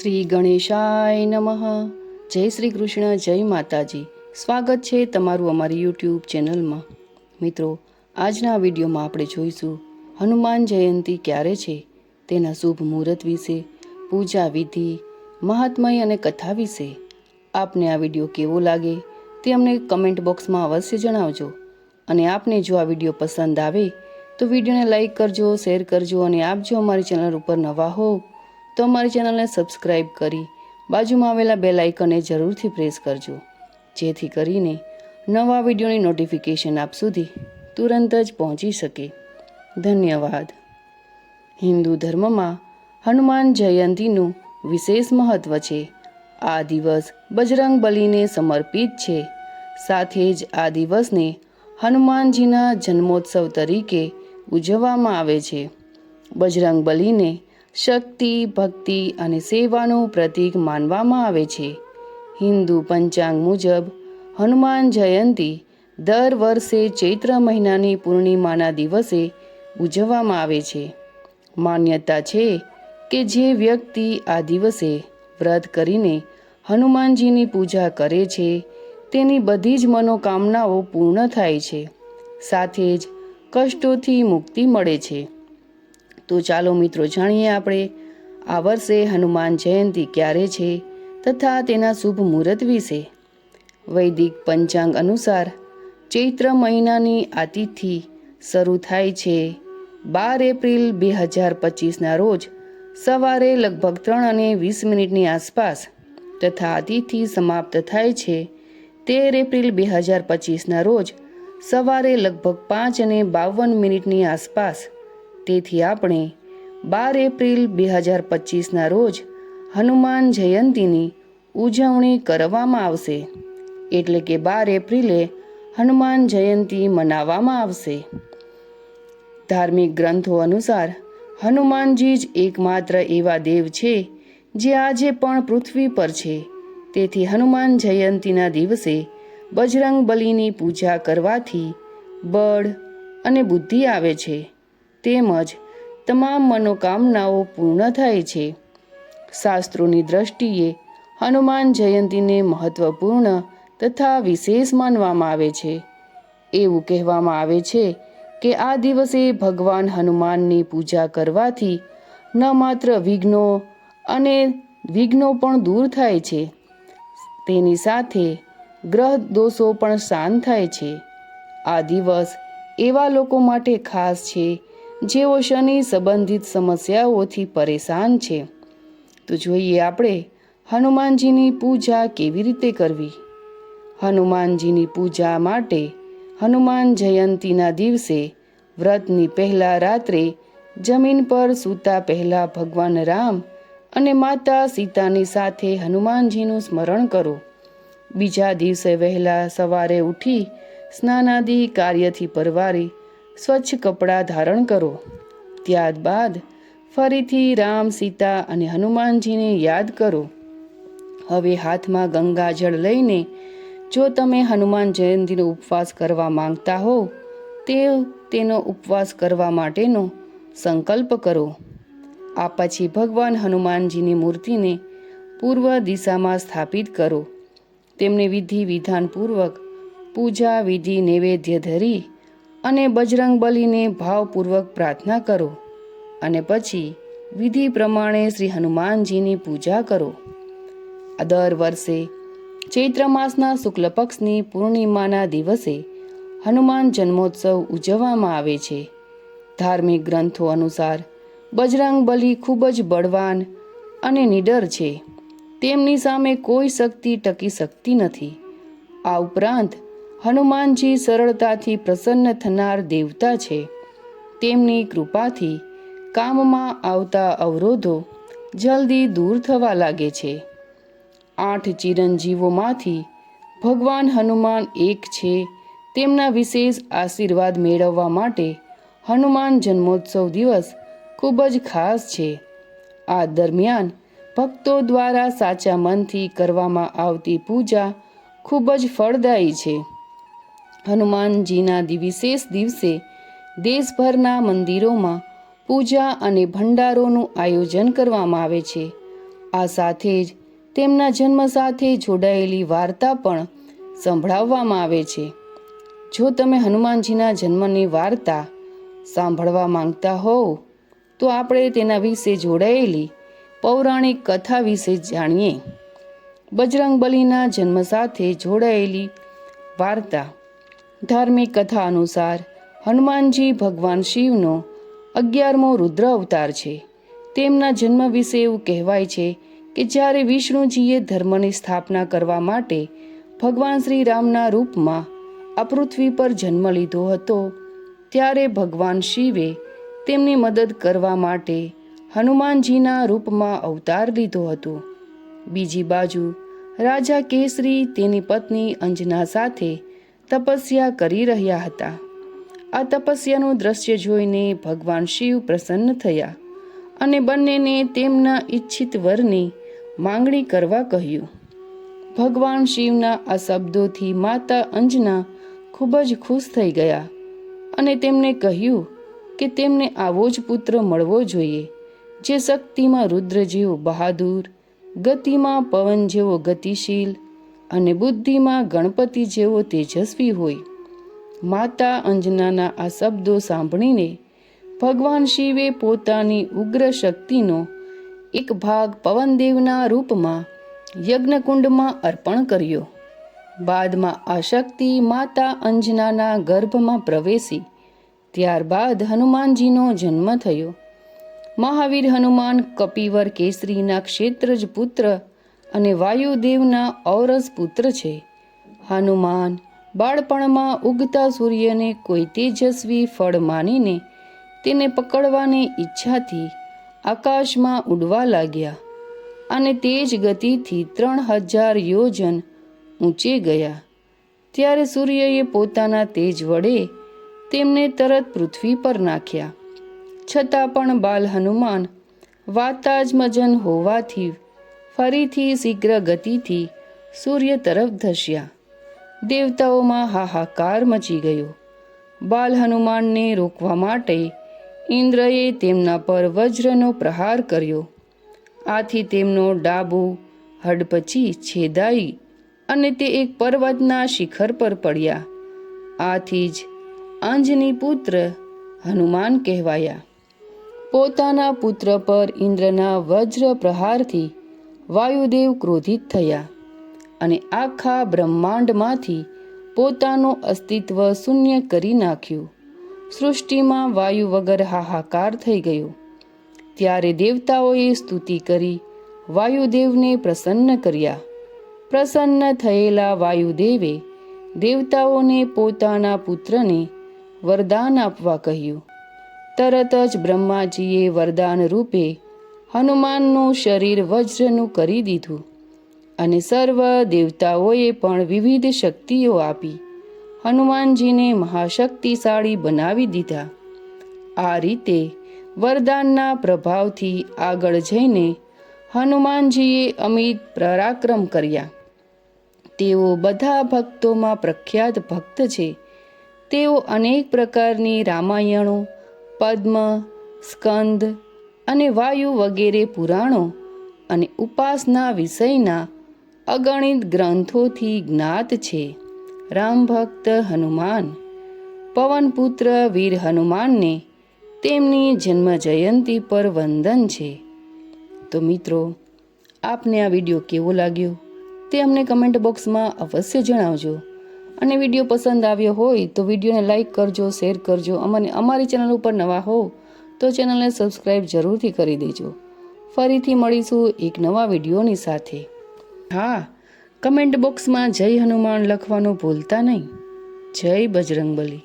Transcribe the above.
શ્રી ગણેશાય નમઃ. જય શ્રી કૃષ્ણ, જય માતાજી. સ્વાગત છે તમારું અમારી યુટ્યુબ ચેનલમાં. મિત્રો, આજના વિડીયોમાં આપણે જોઈશું, હનુમાન જયંતી ક્યારે છે, તેના શુભ મુહૂર્ત વિશે, પૂજા વિધિ, મહાત્મય અને કથા વિશે. આપને આ વીડિયો કેવો લાગે, તે અમને કમેન્ટ બોક્સમાં અવશ્ય જણાવજો. અને આપને જો આ વીડિયો પસંદ આવે, તો વિડીયોને લાઇક કરજો, શેર કરજો અને આપ જો અમારી ચેનલ ઉપર નવા હો તો અમારી ચેનલને સબસ્ક્રાઈબ કરી બાજુમાં આવેલા બે લાઇકને જરૂરથી પ્રેસ કરજો. જેથી કરીને નવા વિડીયોની નોટિફિકેશન આપ સુધી તુરંત જ પહોંચી શકે. ધન્યવાદ. હિન્દુ ધર્મમાં હનુમાન જયંતીનું વિશેષ મહત્વ છે. આ દિવસ બજરંગ બલીને સમર્પિત છે. સાથે જ આ દિવસને હનુમાનજીના જન્મોત્સવ તરીકે ઉજવવામાં આવે છે. બજરંગ બલીને શક્તિ, ભક્તિ અને સેવાનું પ્રતીક માનવામાં આવે છે. હિન્દુ પંચાંગ મુજબ હનુમાન જયંતી દર વર્ષે ચૈત્ર મહિનાની પૂર્ણિમાના દિવસે ઉજવવામાં આવે છે. માન્યતા છે કે જે વ્યક્તિ આ દિવસે વ્રત કરીને હનુમાનજીની પૂજા કરે છે, તેની બધી જ મનોકામનાઓ પૂર્ણ થાય છે. સાથે જ કષ્ટોથી મુક્તિ મળે છે. તો ચાલો મિત્રો જાણીએ આપણે, આ વર્ષે હનુમાન જયંતી ક્યારે છે તથા તેના શુભ મુહૂર્ત વિશે. વૈદિક પંચાંગ અનુસાર ચૈત્ર મહિનાની આ તિથિ શરૂ થાય છે. બાર એપ્રિલ બે હજાર પચીસના રોજ સવારે લગભગ ત્રણ અને વીસ મિનિટની આસપાસ તથા તિથિ સમાપ્ત થાય છે. તેર એપ્રિલ બે હજાર પચીસના રોજ સવારે લગભગ પાંચ અને બાવન મિનિટની આસપાસ તેથી આપણે બાર એપ્રિલ બે હજાર પચીસના રોજ હનુમાન જયંતીની ઉજવણી કરવામાં આવશે. એટલે કે બાર એપ્રિલે હનુમાન જયંતી મનાવવામાં આવશે. ધાર્મિક ગ્રંથો અનુસાર હનુમાનજી જ એકમાત્ર એવા દેવ છે જે આજે પણ પૃથ્વી પર છે. તેથી હનુમાન જયંતીના દિવસે બજરંગ બલીની પૂજા કરવાથી બળ અને બુદ્ધિ આવે છે. તેમજ તમામ મનોકામનાઓ પૂર્ણ થાય છે. શાસ્ત્રોની દ્રષ્ટિએ હનુમાન જયંતીને મહત્વપૂર્ણ તથા વિશેષ માનવામાં આવે છે. એવું કહેવામાં આવે છે કે આ દિવસે ભગવાન હનુમાનની પૂજા કરવાથી ન માત્ર વિઘ્નો અને વિઘ્નો પણ દૂર થાય છે, તેની સાથે ગ્રહ દોષો પણ શાંત થાય છે. આ દિવસ એવા લોકો માટે ખાસ છે જેઓ શનિ સંબંધિત સમસ્યાઓથી પરેશાન છે. તો જોઈએ આપણે, હનુમાનજીની પૂજા કેવી રીતે કરવી? હનુમાનજીની પૂજા માટે હનુમાન જયંતીના દિવસે વ્રતની પહેલા રાત્રે જમીન પર સૂતા પહેલા ભગવાન રામ અને માતા સીતાની સાથે હનુમાનજીનું સ્મરણ કરો. બીજા દિવસે વહેલા સવારે ઉઠી સ્નાનાદિ કાર્યથી પરવારી સ્વચ્છ કપડાં ધારણ કરો. ત્યારબાદ ફરીથી રામ, સીતા અને હનુમાનજીને યાદ કરો. હવે હાથમાં ગંગાજળ લઈને જો તમે હનુમાન જયંતીનો ઉપવાસ કરવા માંગતા હો, તે તેનો ઉપવાસ કરવા માટેનો સંકલ્પ કરો. આ પછી ભગવાન હનુમાનજીની મૂર્તિને પૂર્વ દિશામાં સ્થાપિત કરો. તેમને વિધિ વિધાનપૂર્વક પૂજા વિધિ નૈવેદ્ય ધરી અને બજરંગ બલીને ભાવપૂર્વક પ્રાર્થના કરો. અને પછી વિધિ પ્રમાણે શ્રી હનુમાનજીની પૂજા કરો. દર વર્ષે ચૈત્ર માસના શુક્લ પક્ષની પૂર્ણિમાના દિવસે હનુમાન જન્મોત્સવ ઉજવવામાં આવે છે. ધાર્મિક ગ્રંથો અનુસાર બજરંગ બલી ખૂબ જ બળવાન અને નિડર છે. તેમની સામે કોઈ શક્તિ ટકી શકતી નથી. આ ઉપરાંત હનુમાનજી સરળતાથી પ્રસન્ન થનાર દેવતા છે. તેમની કૃપાથી કામમાં આવતા અવરોધો જલ્દી દૂર થવા લાગે છે. આઠ ચિરંજીવોમાંથી ભગવાન હનુમાન એક છે. તેમના વિશેષ આશીર્વાદ મેળવવા માટે હનુમાન જન્મોત્સવ દિવસ ખૂબ જ ખાસ છે. આ દરમિયાન ભક્તો દ્વારા સાચા મનથી કરવામાં આવતી પૂજા ખૂબ જ ફળદાયી છે. હનુમાનજીના વિશેષ દિવસે દેશભરના મંદિરોમાં પૂજા અને ભંડારોનું આયોજન કરવામાં આવે છે. આ સાથે જ તેમના જન્મ સાથે જોડાયેલી વાર્તા પણ સંભળાવવામાં આવે છે. જો તમે હનુમાનજીના જન્મની વાર્તા સાંભળવા માંગતા હોવ, તો આપણે તેના વિશે જોડાયેલી પૌરાણિક કથા વિશે જાણીએ. બજરંગબલીના જન્મ સાથે જોડાયેલી વાર્તા ધાર્મિક કથા અનુસાર હનુમાનજી ભગવાન શિવનો અગિયારમો રુદ્ર અવતાર છે. તેમના જન્મ વિશે એવું કહેવાય છે કે જ્યારે વિષ્ણુજીએ ધર્મની સ્થાપના કરવા માટે ભગવાન શ્રી રામના રૂપમાં આ પૃથ્વી પર જન્મ લીધો હતો, ત્યારે ભગવાન શિવે તેમની મદદ કરવા માટે હનુમાનજીના રૂપમાં અવતાર લીધો હતો. બીજી બાજુ રાજા કેસરી તેની પત્ની અંજના સાથે તપસ્યા કરી રહ્યા હતા. આ તપસ્યાનું દ્રશ્ય જોઈને ભગવાન શિવ પ્રસન્ન થયા અને બંનેને તેમના ઈચ્છિત વરની માંગણી કરવા કહ્યું. ભગવાન શિવના આ શબ્દોથી માતા અંજના ખૂબ જ ખુશ થઈ ગયા અને તેમને કહ્યું કે તેમને આવો જ પુત્ર મળવો જોઈએ, જે શક્તિમાં રુદ્ર જેવો બહાદુર, ગતિમાં પવન જેવો ગતિશીલ અને બુદ્ધિમાં ગણપતિ જેવો તેજસ્વી હોય. માતા અંજનાના આ શબ્દો સાંભળીને ભગવાન શિવે પોતાની ઉગ્ર શક્તિનો એક ભાગ પવનદેવના રૂપમાં યજ્ઞકુંડમાં અર્પણ કર્યો. બાદમાં આ શક્તિ માતા અંજનાના ગર્ભમાં પ્રવેશી. ત્યારબાદ હનુમાનજીનો જન્મ થયો. મહાવીર હનુમાન કપિવર કેસરીના ક્ષેત્રજ પુત્ર અને વાયુદેવના ઔરસ પુત્ર છે. હનુમાન બાળપણમાં ઉગતા સૂર્યને કોઈ તેજસ્વી ફળ માનીને તેને પકડવાની ઈચ્છાથી આકાશમાં ઉડવા લાગ્યા અને તેજ ગતિથી ત્રણ હજાર યોજન ઊંચે ગયા. ત્યારે સૂર્યએ પોતાના તેજ વડે તેમને તરત પૃથ્વી પર નાખ્યા. છતાં પણ બાલ હનુમાન વાતાજમજન હોવાથી ફરીથી શીઘ્ર ગતિથી સૂર્ય તરફ ધસ્યા. દેવતાઓમાં હાહાકાર મચી ગયો. બાલ હનુમાનને રોકવા માટે ઇન્દ્રએ તેમના પર વજ્રનો પ્રહાર કર્યો. આથી તેમનો ડાબુ હડપચી છેદાઈ અને તે એક પર્વતના શિખર પર પડ્યા. આથી જ અંજની પુત્ર હનુમાન કહેવાયા. પોતાના પુત્ર પર ઇન્દ્રના વજ્ર પ્રહારથી વાયુદેવ ક્રોધિત થયા અને આખા બ્રહ્માંડમાંથી પોતાનું અસ્તિત્વ શૂન્ય કરી નાખ્યું. સૃષ્ટિમાં વાયુ વગર હાહાકાર થઈ ગયો. ત્યારે દેવતાઓએ સ્તુતિ કરી, વાયુદેવને પ્રસન્ન કર્યા. પ્રસન્ન થયેલા વાયુદેવે દેવતાઓને પોતાના પુત્રને વરદાન આપવા કહ્યું. તરત જ બ્રહ્માજીએ વરદાન રૂપે હનુમાનનું શરીર વજ્રનું કરી દીધું અને સર્વ દેવતાઓએ પણ વિવિધ શક્તિઓ આપી હનુમાનજીને મહાશક્તિશાળી બનાવી દીધા. આ રીતે વરદાનના પ્રભાવથી આગળ જઈને હનુમાનજીએ અમિત પરાક્રમ કર્યા. તેઓ બધા ભક્તોમાં પ્રખ્યાત ભક્ત છે. તેઓ અનેક પ્રકારની રામાયણો, પદ્મ, સ્કંદ અને વાયુ વગેરે પુરાણો અને ઉપાસના વિષયના અગણિત ગ્રંથોથી જ્ઞાત છે. રામ ભક્ત હનુમાન. પવનપુત્ર વીર હનુમાનને તેમની જન્મ જયંતિ પર વંદન છે. તો મિત્રો, આપને આ વીડિયો કેવો લાગ્યો? તે અમને કમેન્ટ બોક્સમાં અવશ્ય જણાવજો. અને વીડિયો પસંદ આવ્યો હોય તો વિડીયોને લાઈક કરજો, શેર કરજો અમને અમારી ચેનલ ઉપર નવા હો તો ચેનલને સબસ્ક્રાઈબ જરૂરથી કરી દેજો. ફરીથી મળીશું એક નવા વિડીયોની સાથે. હા, કમેન્ટ બોક્સમાં જય હનુમાન લખવાનું ભૂલતા નહીં. જય બજરંગબલી.